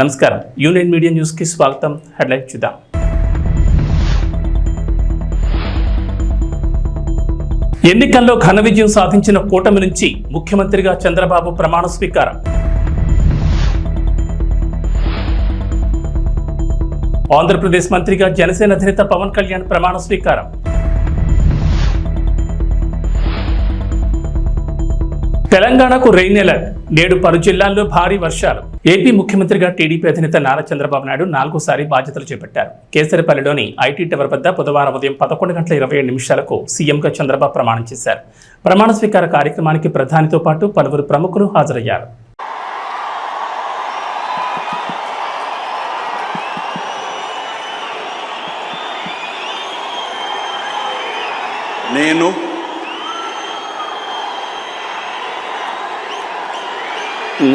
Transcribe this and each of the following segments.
నమస్కారం. Union media న్యూస్కి స్వాగతం. హెడ్లైన్ చూద్దాం. ఎన్నికల్లో ఘన విజయం సాధించిన కూటమి నుంచి ముఖ్యమంత్రిగా చంద్రబాబు ప్రమాణ స్వీకారం. ఆంధ్రప్రదేశ్ మంత్రిగా జనసేన అధినేత పవన్ కళ్యాణ్ ప్రమాణ స్వీకారం. తెలంగాణకు రెయిన్ అలర్ట్ నేడు పలు జిల్లాల్లో భారీ వర్షాలు. ఏపీ ముఖ్యమంత్రిగా టీడీపీ అధినేత నారా చంద్రబాబు నాయుడు నాలుగోసారి బాధ్యతలు చేపట్టారు. కేసరిపల్లిలోని ఐటీ టవర్ వద్ద బుధవారం ఉదయం పదకొండు గంటల ఇరవై ఏడు నిమిషాలకు సీఎంగా చంద్రబాబు ప్రమాణం చేశారు. ప్రమాణ స్వీకార కార్యక్రమానికి ప్రధానితో పాటు పలువురు ప్రముఖులు హాజరయ్యారు. నేను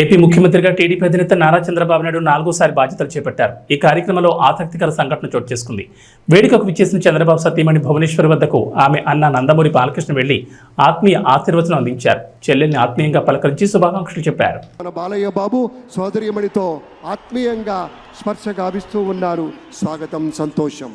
ఏపీ ముఖ్యమంత్రిగా టీడీపీ అధినేత నారా చంద్రబాబు నాయుడు నాలుగోసారి బాధ్యతలు చేపట్టారు. ఈ కార్యక్రమంలో ఆసక్తికర సంఘటన చోటు చేసుకుంది. వేడుకకు విచ్చేసిన చంద్రబాబు సతీమణి భువనేశ్వర్ వద్దకు ఆమె అన్న నందమూరి బాలకృష్ణ వెళ్ళి ఆత్మీయ ఆశీర్వచనం అందించారు. చెల్లెల్ని ఆత్మీయంగా పలకరించి శుభాకాంక్షలు చెప్పారు. మన బాలయ్య బాబు సోదరిమణితో ఆత్మీయంగా స్పర్శ గావిస్తూ ఉన్నారు. స్వాగతం సంతోషం.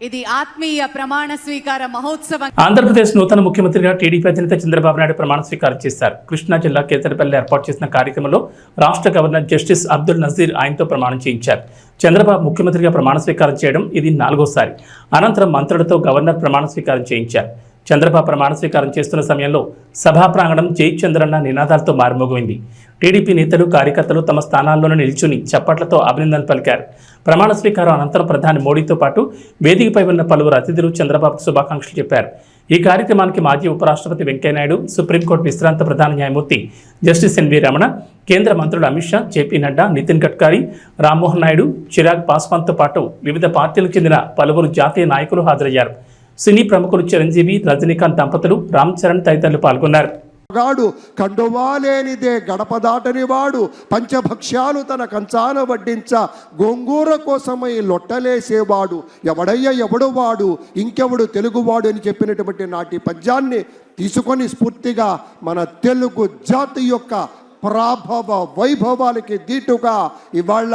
ఇది ఆత్మీయ ప్రమాణ స్వీకార మహోత్సవం. ఆంధ్రప్రదేశ్ నూతన ముఖ్యమంత్రిగా టీడీపీ అధినేత చంద్రబాబు నాయుడు ప్రమాణ స్వీకారం చేశారు. కృష్ణా జిల్లా కేతరపల్లి ఏర్పాటు చేసిన కార్యక్రమంలో రాష్ట్ర గవర్నర్ జస్టిస్ అబ్దుల్ నజీర్ ఆయనతో ప్రమాణం చేయించారు. చంద్రబాబు ముఖ్యమంత్రిగా ప్రమాణ స్వీకారం చేయడం ఇది నాలుగోసారి. అనంతరం మంత్రులతో గవర్నర్ ప్రమాణ స్వీకారం చేయించారు. చంద్రబాబు ప్రమాణ స్వీకారం చేస్తున్న సమయంలో సభా ప్రాంగణం జై చంద్రన్న నినాదాలతో మారుమోగింది టీడీపీ నేతలు కార్యకర్తలు తమ స్థానాల్లోనే నిల్చుని చప్పట్లతో అభినందనలు పలికారు. ప్రమాణ స్వీకారం అనంతరం ప్రధాని మోడీతో పాటు వేదికపై ఉన్న పలువురు అతిథులు చంద్రబాబుకు శుభాకాంక్షలు చెప్పారు. ఈ కార్యక్రమానికి మాజీ ఉపరాష్ట్రపతి వెంకయ్యనాయుడు సుప్రీంకోర్టు విశ్రాంత ప్రధాన న్యాయమూర్తి జస్టిస్ ఎన్వి రమణ కేంద్ర మంత్రులు అమిత్ షా జేపీ నడ్డా నితిన్ గడ్కరీ రామ్మోహన్ నాయుడు చిరాగ్ పాస్వాన్తో పాటు వివిధ పార్టీలకు చెందిన పలువురు జాతీయ నాయకులు హాజరయ్యారు. సినీ ప్రముఖులు చిరంజీవి రజనీకాంత్ దంపతులు రామ్ చరణ్ తదితరులు పాల్గొన్నారు. రాడు. కండువాలేనిదే గడప దాటని వాడు. పంచభక్ష్యాలు తన కంచాన వడ్డించ. గోంగూర కోసమై లొట్టలేసేవాడు. ఎవడయ్య ఎవడు వాడు? ఇంకెవడు తెలుగువాడు అని చెప్పినటువంటి నాటి పద్యాన్ని తీసుకొని స్ఫూర్తిగా మన తెలుగు జాతి యొక్క ప్రాభవ వైభవాలకి దీటుగా ఇవాళ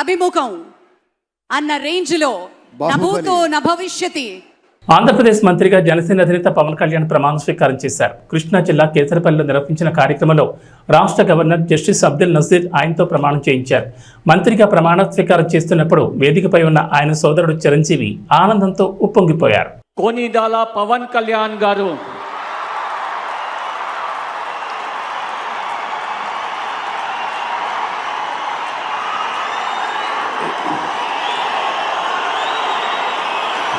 అభిముఖం అన్న రేంజ్లో. నభూతో నభవిష్యతి. ఆంధ్రప్రదేశ్ మంత్రిగా జనసేన అధినేత పవన్ కళ్యాణ్ ప్రమాణ స్వీకారం చేశారు. కృష్ణా జిల్లా కేసరపల్లిలో నిర్వహించిన కార్యక్రమంలో రాష్ట్ర గవర్నర్ జస్టిస్ అబ్దుల్ నజీర్ ఆయనతో ప్రమాణం చేయించారు. మంత్రిగా ప్రమాణ స్వీకారం చేస్తున్నప్పుడు వేదికపై ఉన్న ఆయన సోదరుడు చిరంజీవి ఆనందంతో ఉప్పొంగిపోయారు. కోనిదాల పవన్ కళ్యాణ్ గారు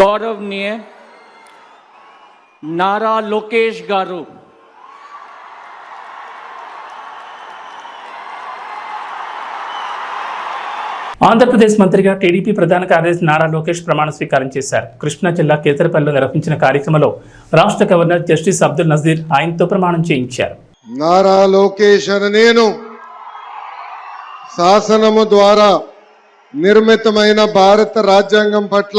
గౌరవనీయ నారా లోకేష్ గారు ఆంధ్రప్రదేశ్ మంత్రిగా టీడీపీ ప్రధాన కార్యదర్శి నారా లోకేష్ ప్రమాణ స్వీకారం చేశారు. కృష్ణా జిల్లా కేసరపల్లిలో నిర్వహించిన కార్యక్రమంలో రాష్ట్ర గవర్నర్ జస్టిస్ అబ్దుల్ నజీర్ ఆయనతో ప్రమాణం చేయించారు. నారా లోకేష్ అని నేను శాసనము ద్వారా నిర్మితమైన భారత రాజ్యాంగం పట్ల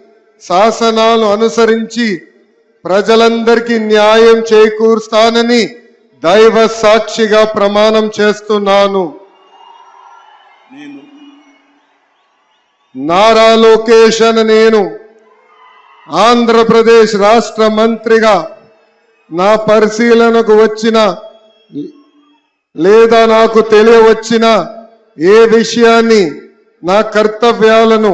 శాసనాలు అనుసరించి ప్రజలందరికీ న్యాయం చేకూరుస్తానని దైవ సాక్షిగా ప్రమాణం చేస్తున్నాను. నేను నారా లోకేష్ అని నేను ఆంధ్రప్రదేశ్ రాష్ట్ర మంత్రిగా నా పరిశీలనకు వచ్చిన లేదా నాకు తెలియవచ్చిన ఏ విషయాన్ని నా కర్తవ్యాలను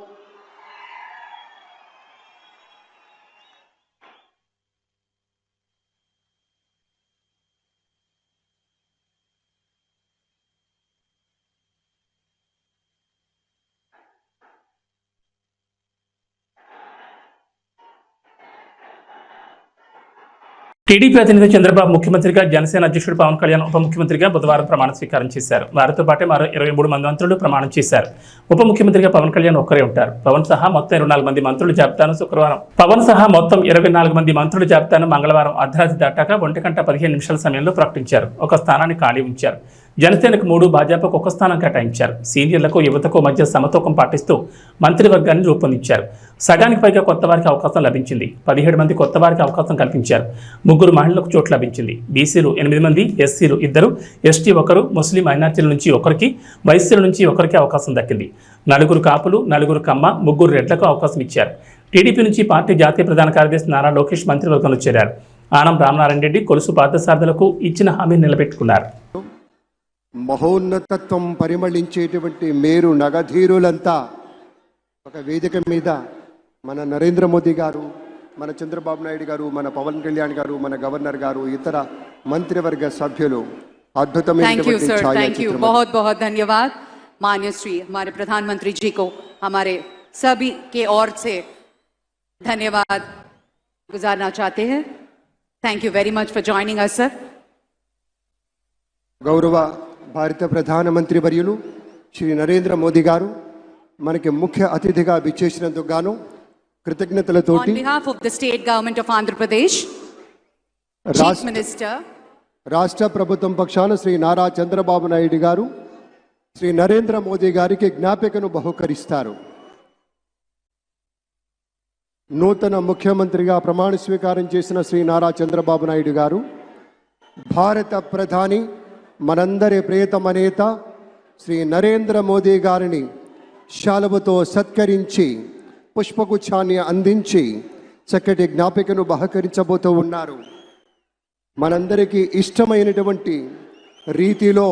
టీడీపీ అధినేత చంద్రబాబు ముఖ్యమంత్రిగా జనసేన అధ్యక్షుడు పవన్ కళ్యాణ్ ఉప ముఖ్యమంత్రిగా బుధవారం ప్రమాణ స్వీకారం చేశారు. వారితో పాటే మరో ఇరవై మూడు మంది మంత్రులు ప్రమాణం చేశారు. ఉప ముఖ్యమంత్రిగా పవన్ కళ్యాణ్ ఒక్కరే ఉంటారు. పవన్ సహా మొత్తం ఇరవై నాలుగు మంది మంత్రులు జాబితాను శుక్రవారం. పవన్ సహా మొత్తం ఇరవై నాలుగు మంది మంత్రులు జాబితాను మంగళవారం అర్ధరాత్రి దాటాక ఒంటి గంట పదిహేను నిమిషాల సమయంలో ప్రకటించారు. ఒక స్థానాన్ని ఖాళీ ఉంచారు. జనసేనకు మూడు భాజపాకు ఒక స్థానం కేటాయించారు. సీనియర్లకు యువతకు మధ్య సమతూకం పాటిస్తూ మంత్రివర్గాన్ని రూపొందించారు. సగానికి పైగా కొత్త వారికి అవకాశం లభించింది. పదిహేడు మంది కొత్త వారికి అవకాశం కల్పించారు. ముగ్గురు మహిళలకు చోటు లభించింది. బీసీలు ఎనిమిది మంది ఎస్సీలు ఇద్దరు ఎస్టీ ఒకరు ముస్లిం మైనార్టీల నుంచి ఒకరికి వైశ్యుల నుంచి ఒకరికి అవకాశం దక్కింది. నలుగురు కాపులు నలుగురు కమ్మ ముగ్గురు రెడ్లకు అవకాశం ఇచ్చారు. టీడీపీ నుంచి పార్టీ జాతీయ ప్రధాన కార్యదర్శి నారా లోకేష్ మంత్రివర్గంలో చేరారు. ఆనం రామనారాయణ రెడ్డి కొలుసు పార్థసారథులకు ఇచ్చిన హామీని నిలబెట్టుకున్నారు. మహోన్నతత్వం పరిమళించేటువంటి మేరు నగధీరులంతా ఒక వేదిక మీద మన నరేంద్ర మోదీ గారు మన చంద్రబాబు నాయుడు గారు మన పవన్ కళ్యాణ్ గారు మన గవర్నర్ గారు ఇతర మంత్రివర్గ సభ్యులు थैंक यू అద్భుతమైనటువంటి सर थैंक यू ఛాయాచిత్రం बहुत बहुत धन्यवाद मान्य श्री हमारे प्रधानमंत्री जी को हमारे सभी के ओर से धन्यवाद गुजारना चाहते हैं thank you very much for joining us sir గౌరవ భారత ప్రధానమంత్రి వర్యులు శ్రీ నరేంద్ర మోదీ గారు మనకి ముఖ్య అతిథిగా విచ్చేసినందుకు గాను Minister, రాష్ట్ర ప్రభుత్వం పక్షాన శ్రీ నారా చంద్రబాబు నాయుడు గారు శ్రీ నరేంద్ర మోదీ గారికి జ్ఞాపికను బహుకరిస్తారు. నూతన ముఖ్యమంత్రిగా ప్రమాణ స్వీకారం చేసిన శ్రీ నారా చంద్రబాబు నాయుడు గారు భారత ప్రధాని మనందరి ప్రియతమ నేత శ్రీ నరేంద్ర మోదీ గారిని శాలువతో సత్కరించి పుష్పగుచ్ఛాన్ని అందించి చక్కటి జ్ఞాపికను బహకరించబోతూ ఉన్నారు. మనందరికీ ఇష్టమైనటువంటి రీతిలో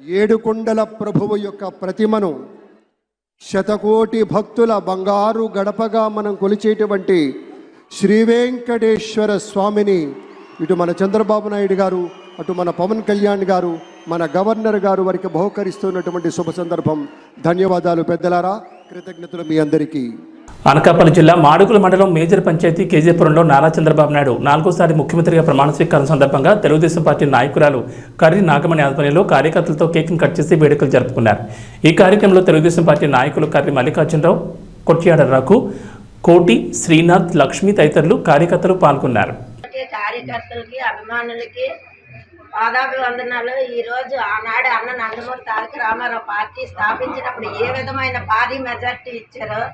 ఏడుకొండల ప్రభువు యొక్క ప్రతిమను శతకోటి భక్తుల బంగారు గడపగా మనం కొలిచేటువంటి శ్రీ వెంకటేశ్వర స్వామిని ఇటు మన చంద్రబాబు నాయుడు గారు అటు మన పవన్ కళ్యాణ్ గారు మన గవర్నర్ గారు వారికి బహుకరిస్తున్నటువంటి శుభ సందర్భం. ధన్యవాదాలు పెద్దలారా. కృతజ్ఞతలు మీ అందరికీ. అనకాపల్లి జిల్లా మాడుగుల మండలం మేజర్ పంచాయతీ కేజీపురంలో నారా చంద్రబాబు నాయుడు నాలుగోసారి ముఖ్యమంత్రిగా ప్రమాణ స్వీకారం సందర్భంగా తెలుగుదేశం పార్టీ నాయకురాలు కర్రి నాగమణి ఆధ్వర్యంలో కార్యకర్తలతో కేక్ను కట్ చేసి వేడుకలు జరుపుకున్నారు. ఈ కార్యక్రమంలో తెలుగుదేశం పార్టీ నాయకులు కర్రి మల్లికార్జునరావు కొట్యాడ రఘు కోటి శ్రీనాథ్ లక్ష్మి తదితరులు కార్యకర్తలు పాల్గొన్నారు. కార్యకర్తలకి అభిమానులకి పాదాభివందనాలు వందనాలు ఈరోజు ఆనాడు అన్న నందమూరి తారక రామారావు పార్టీ స్థాపించినప్పుడు ఏ విధమైన భారీ మెజార్టీ ఇచ్చారో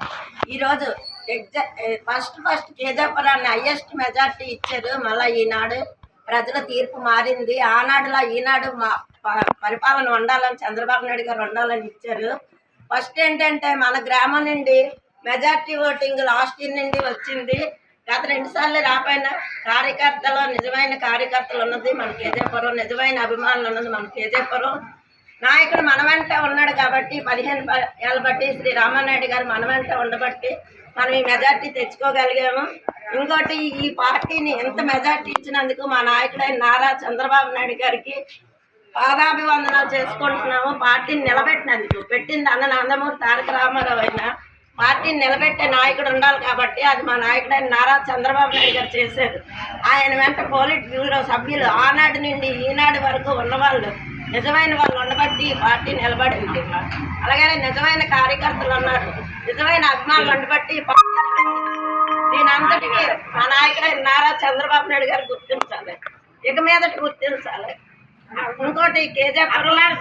ఈరోజు ఎగ్జా ఫస్ట్ ఫస్ట్ కేజాపురాన్ని హయ్యెస్ట్ మెజార్టీ ఇచ్చారు. మళ్ళీ ఈనాడు ప్రజల తీర్పు మారింది. ఆనాడులా ఈనాడు మా ప- పరిపాలన ఉండాలని చంద్రబాబు నాయుడు గారు ఉండాలని ఇచ్చారు. ఫస్ట్ ఏంటంటే మన గ్రామం నుండి మెజార్టీ ఓటింగ్ లాస్ట్ ఇయర్ నుండి వచ్చింది. గత రెండు సార్లు రాపోయిన కార్యకర్తలు నిజమైన కార్యకర్తలు ఉన్నది మన కేజేపురం నిజమైన అభిమానులు ఉన్నది మన కేజేపురం నాయకుడు మన వెంట ఉన్నాడు కాబట్టి పదిహేను ఏళ్ళ బట్టి శ్రీ రామానాయుడు గారు మన వెంట ఉండబట్టి మనం ఈ మెజార్టీ తెచ్చుకోగలిగాము. ఇంకోటి ఈ పార్టీని ఎంత మెజార్టీ ఇచ్చినందుకు మా నాయకుడైన నారా చంద్రబాబు నాయుడు గారికి పాదాభివందనాలు చేసుకుంటున్నాము. పార్టీని నిలబెట్టినందుకు పెట్టింది అన్న నందమూరి తారక రామారావు అయినా పార్టీని నిలబెట్టే నాయకుడు ఉండాలి కాబట్టి అది మా నాయకుడైన నారా చంద్రబాబు నాయుడు గారు చేశారు. ఆయన వెంట పోలిట్ బ్యూరో సభ్యులు ఆనాటి నుండి ఈనాడు వరకు ఉన్నవాళ్ళు నిజమైన వాళ్ళు ఉండబట్టి ఈ పార్టీ నిలబడింది అలాగే నిజమైన కార్యకర్తలు ఉన్నారు. నిజమైన అభిమానులు ఉండబట్టి ఈ పార్టీ నిలబడింది. దీని అంతటికీ మా నాయకుడైన నారా చంద్రబాబు నాయుడు గారు గుర్తించాలి. ఇక మీదట గుర్తించాలి. ఇంకోటి కేజాపురం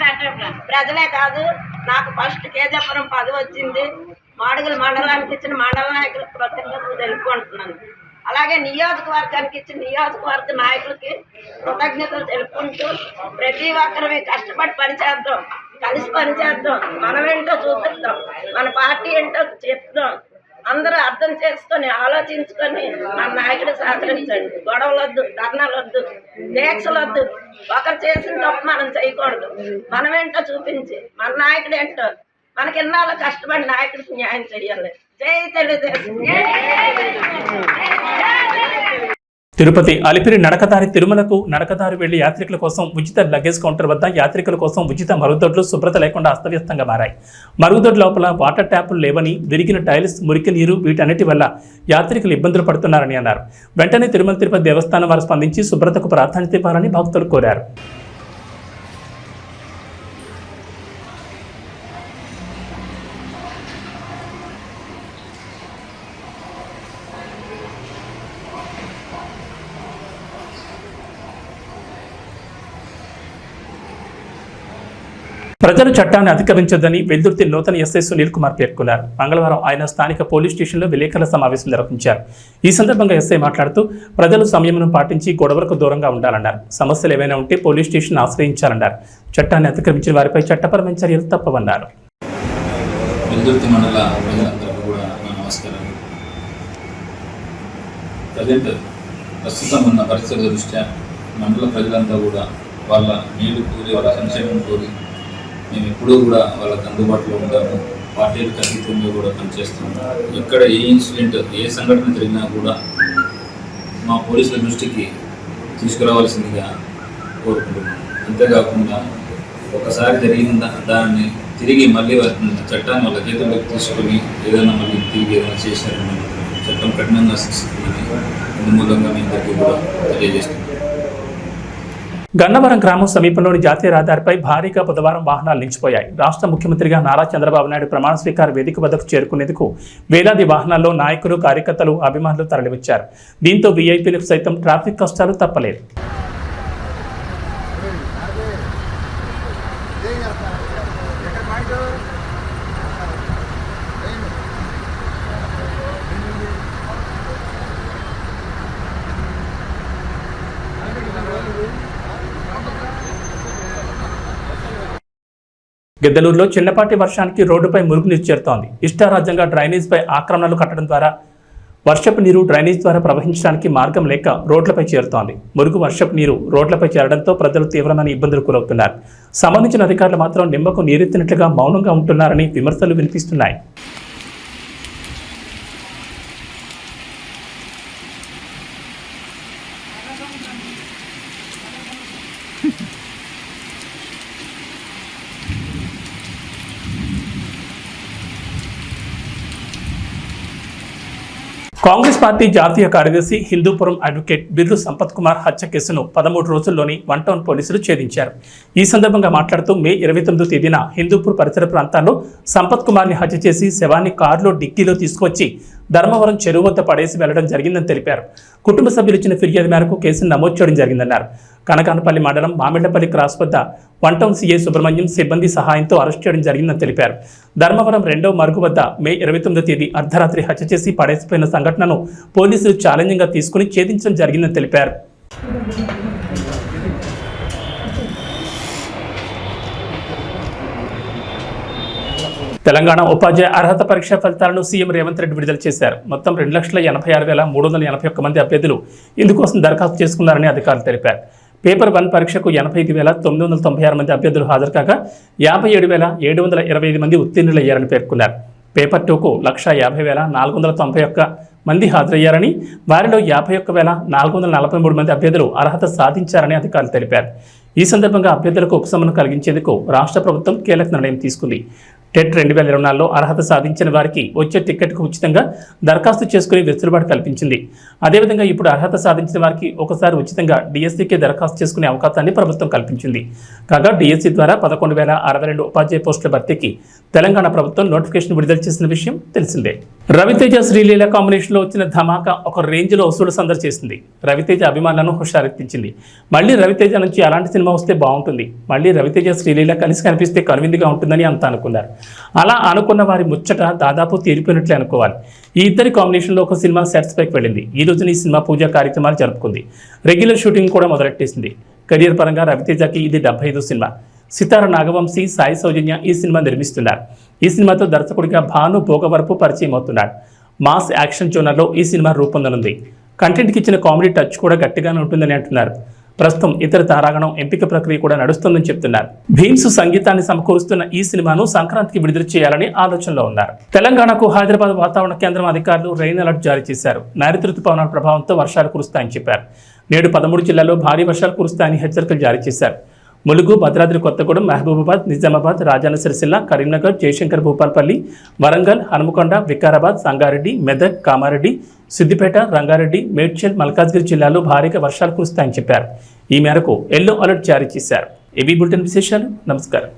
ప్రజలే కాదు నాకు ఫస్ట్ కేజాపురం పదవి వచ్చింది. మాడుగుల మండలానికి ఇచ్చిన మండల నాయకులకు కృతజ్ఞతలు తెలుపుకుంటున్నాను అలాగే నియోజకవర్గానికి ఇచ్చిన నియోజకవర్గ నాయకులకి కృతజ్ఞతలు తెలుపుకుంటూ ప్రతి ఒక్కరివి కష్టపడి పనిచేద్దాం కలిసి పనిచేద్దాం మనం ఏంటో చూపిద్దాం మన పార్టీ ఏంటో చెప్దాం అందరూ అర్థం చేసుకొని ఆలోచించుకొని మన నాయకుడు సహకరించండి. గొడవలు వద్దు ధర్నాలు వద్దు దీక్షలు వద్దు ఒకరు చేసిన తప్పు మనం చేయకూడదు. మనం చూపించి మన నాయకుడు ఏంటో మనకి ఎన్నాళ్ళు కష్టపడి నాయకుడికి న్యాయం చేయాలి? జై తెలుగుదేశం. తిరుపతి అలిపిరి నడకదారి తిరుమలకు నడకదారి వెళ్ళి యాత్రికుల కోసం ఉచిత లగేజ్ కౌంటర్ వద్ద యాత్రికుల కోసం ఉచిత మరుగుదొడ్లు శుభ్రత లేకుండా అస్తవ్యస్తంగా మారాయి. మరుగుదొడ్ల లోపల వాటర్ ట్యాపులు లేవని విరిగిన టైల్స్ మురికి నీరు వీటన్నిటి వల్ల యాత్రికులు ఇబ్బందులు పడుతున్నారని అన్నారు. వెంటనే తిరుమల తిరుపతి దేవస్థానం వారు స్పందించి శుభ్రతకు ప్రాధాన్యత ఇవ్వాలని భక్తులు కోరారు. ప్రజలు చట్టాన్ని అతిక్రమించొద్దని వెల్దుర్తి నూతన ఎస్ఐ సునీల్ కుమార్ పేర్కొన్నారు. మంగళవారం ఆయన స్థానిక పోలీస్ స్టేషన్లో విలేకరుల సమావేశం నిర్వహించారు. ఈ సందర్భంగా ఎస్ఐ మాట్లాడుతూ ప్రజలు సంయమనం పాటించి గొడవలకు దూరంగా ఉండాలన్నారు. సమస్యలు ఏవైనా ఉంటే పోలీస్ స్టేషన్ ఆశ్రయించాలన్నారు. చట్టాన్ని అతిక్రమించిన వారిపై చట్టపరమైన చర్యలు తప్పవన్నారు. ప్రస్తుతం ఉన్న పరిస్థితుల దృష్ట్యా మండల ప్రజలంతా కూడా వాళ్ళ నీళ్ళు కోరి వాళ్ళ సంక్షేమం కోరి మేము ఎప్పుడూ కూడా వాళ్ళకి అందుబాటులో ఉంటాము పార్టీలకు అతీతంగా కూడా పనిచేస్తున్నాం ఎక్కడ ఏ ఇన్సిడెంట్ ఏ సంఘటన జరిగినా కూడా మా పోలీసుల దృష్టికి తీసుకురావాల్సిందిగా కోరుకుంటున్నాం అంతేకాకుండా ఒకసారి జరిగిన దాన్ని దానిని తిరిగి మళ్ళీ చట్టాన్ని వాళ్ళ చేతుల్లోకి తీసుకొని ఏదైనా మళ్ళీ తిరిగి ఏదైనా చేశారని చట్టం కఠినంగా శిక్షిస్తుందని అందుమూలంగా మీ అందరికీ కూడా తెలియజేస్తున్నాం గన్నవరం గ్రామం సమీపంలోని జాతీయ రహదారిపై భారీగా బుధవారం వాహనాలు నిలిచిపోయాయి. రాష్ట్ర ముఖ్యమంత్రిగా నారా చంద్రబాబు నాయుడు ప్రమాణ స్వీకార వేదిక వద్దకు చేరుకునేందుకు వేలాది వాహనాల్లో నాయకులు కార్యకర్తలు అభిమానులు తరలివచ్చారు. దీంతో వీఐపీలకు సైతం ట్రాఫిక్ కష్టాలు తప్పలేదు. గిద్దలూరులో చిన్నపాటి వర్షానికి రోడ్డుపై మురుగునీరు చేరుతోంది. ఇష్టారాజ్యంగా డ్రైనేజ్పై ఆక్రమణలు కట్టడం ద్వారా వర్షపు నీరు డ్రైనేజ్ ద్వారా ప్రవహించడానికి మార్గం లేక రోడ్లపై చేరుతోంది. మురుగు వర్షపు నీరు రోడ్లపై చేరడంతో ప్రజలు తీవ్రమైన ఇబ్బందులు గురవుతున్నారు. సంబంధించిన అధికారులు మాత్రం నిమ్మకు నీరెత్తినట్లుగా మౌనంగా ఉంటున్నారని విమర్శలు వినిపిస్తున్నాయి. కాంగ్రెస్ పార్టీ జాతీయ కార్యదర్శి హిందూపురం అడ్వకేట్ బిర్లు సంపత్ కుమార్ హత్య కేసును పదమూడు రోజుల్లోని వన్ టౌన్ పోలీసులు ఛేదించారు. ఈ సందర్భంగా మాట్లాడుతూ మే ఇరవై తొమ్మిదో తేదీన హిందూపూర్ పరిసర ప్రాంతాల్లో సంపత్ కుమార్ని హత్య చేసి శవాన్ని కారులో డిక్కీలో తీసుకొచ్చి ధర్మవరం చెరువు వద్ద పడేసి వెళ్ళడం జరిగిందని తెలిపారు. కుటుంబ సభ్యులు ఇచ్చిన ఫిర్యాదు మేరకు కేసును నమోదు చేయడం జరిగిందన్నారు. కనకానపల్లి మండలం మామిళ్ళపల్లి క్రాస్ వద్ద వన్ టౌన్ సుబ్రహ్మణ్యం సిబ్బంది సహాయంతో అరెస్ట్ చేయడం జరిగిందని తెలిపారు. ధర్మవరం రెండవ మరుగు వద్ద మే ఇరవై తొమ్మిదో తేదీ అర్ధరాత్రి హత్య చేసి పడేసిపోయిన సంఘటనను పోలీసులు ఛాలెంజింగ్గా తీసుకుని ఛేదించడం జరిగిందని తెలిపారు. తెలంగాణ ఉపాధ్యాయ అర్హత పరీక్ష ఫలితాలను సీఎం రేవంత్ రెడ్డి విడుదల చేశారు. మొత్తం రెండు లక్షల ఎనభై ఆరు వేల మూడు వందల ఎనభై ఒక్క మంది అభ్యర్థులు ఇందుకోసం దరఖాస్తు చేసుకున్నారని అధికారులు తెలిపారు. పేపర్ వన్ పరీక్షకు ఎనభై ఐదు వేల తొమ్మిది వందల తొంభై ఆరు మంది అభ్యర్థులు హాజరు కాక యాభై ఏడు వేల ఏడు వందల ఇరవై ఐదు మంది ఉత్తీర్ణులయ్యారని పేర్కొన్నారు. పేపర్ టూకు లక్ష యాభై వేల నాలుగు వందల తొంభై ఒక్క మంది హాజరయ్యారని వారిలో యాభై ఒక్క వేల నాలుగు వందల నలభై మూడు మంది అభ్యర్థులు అర్హత సాధించారని అధికారులు తెలిపారు. ఈ సందర్భంగా అభ్యర్థులకు ఉపశమనం కలిగించేందుకు రాష్ట్ర ప్రభుత్వం కీలక నిర్ణయం తీసుకుంది. టెట్ రెండు వేల ఇరవై నాలుగులో అర్హత సాధించిన వారికి వచ్చే టికెట్కు ఉచితంగా దరఖాస్తు చేసుకునే వెసులుబాటు కల్పించింది. అదేవిధంగా ఇప్పుడు అర్హత సాధించిన వారికి ఒకసారి ఉచితంగా డిఎస్సీకే దరఖాస్తు చేసుకునే అవకాశాన్ని ప్రభుత్వం కల్పించింది. కాగా డిఎస్సీ ద్వారా పదకొండు వేల అరవై రెండు ఉపాధ్యాయ పోస్టుల భర్తీకి తెలంగాణ ప్రభుత్వం నోటిఫికేషన్ విడుదల చేసిన విషయం తెలిసిందే. రవితేజ శ్రీలీల కాంబినేషన్లో వచ్చిన ధమాకా ఒక రేంజ్లో వసూలు సందడి చేసింది. రవితేజ అభిమానులను హుషారెత్తించింది. మళ్ళీ రవితేజ నుంచి అలాంటి సినిమా వస్తే బాగుంటుంది. మళ్ళీ రవితేజ శ్రీలీల కలిసి కనిపిస్తే కనువిందుగా ఉంటుందని అంతా అనుకున్నారు. అలా అనుకున్న వారి ముచ్చట దాదాపు తీరిపోయినట్లే అనుకోవాలి. ఈ ఇద్దరి కాంబినేషన్లో ఒక సినిమా సెట్స్ పైకి వెళ్ళింది. ఈ రోజున ఈ సినిమా పూజా కార్యక్రమాలు జరుపుకుంది. రెగ్యులర్ షూటింగ్ కూడా మొదలెట్టేసింది. కెరియర్ పరంగా రవితేజకి ఇది డెబ్బై ఐదు సినిమా. సితార నాగవంశీ సాయి సౌజన్య ఈ సినిమా నిర్మిస్తున్నారు. ఈ సినిమాతో దర్శకుడిగా భాను భోగవరపు పరిచయం అవుతున్నాడు. మాస్ యాక్షన్ జోనర్లో ఈ సినిమా రూపొందనుంది. కంటెంట్కి ఇచ్చిన కామెడీ టచ్ కూడా గట్టిగానే ఉంటుందని అంటున్నారు. ప్రస్తుతం ఇతర తారాగణం ఎంపిక ప్రక్రియ కూడా నడుస్తుందని చెప్తున్నారు. భీమ్స్ సంగీతాన్ని సమకూరుస్తున్న ఈ సినిమాను సంక్రాంతికి విడుదల చేయాలని ఆలోచనలో ఉన్నారు. తెలంగాణకు హైదరాబాద్ వాతావరణ కేంద్రం అధికారులు రెయిన్ అలర్ట్ జారీ చేశారు. నైరుతి ఋతుపవనాల ప్రభావంతో వర్షాలు కురుస్తాయని చెప్పారు. నేడు పదమూడు జిల్లాల్లో భారీ వర్షాలు కురుస్తాయని హెచ్చరికలు జారీ చేశారు. ములుగు భద్రాద్రి కొత్తగూడెం మహబూబాబాద్ నిజామాబాద్ రాజన్న సిరిసిల్ల కరీంనగర్ జయశంకర్ భూపాల్పల్లి వరంగల్ హనుమకొండ వికారాబాద్ సంగారెడ్డి మెదక్ కామారెడ్డి సిద్దిపేట రంగారెడ్డి మేడ్చల్ మల్కాజ్గిరి జిల్లాలో భారీగా వర్షాలు కురుస్తాయని చెప్పారు. ఈ మేరకు ఎల్లో అలర్ట్ జారీ చేశారు. ఏబీ బులెటిన్ విశేషాలు. నమస్కారం.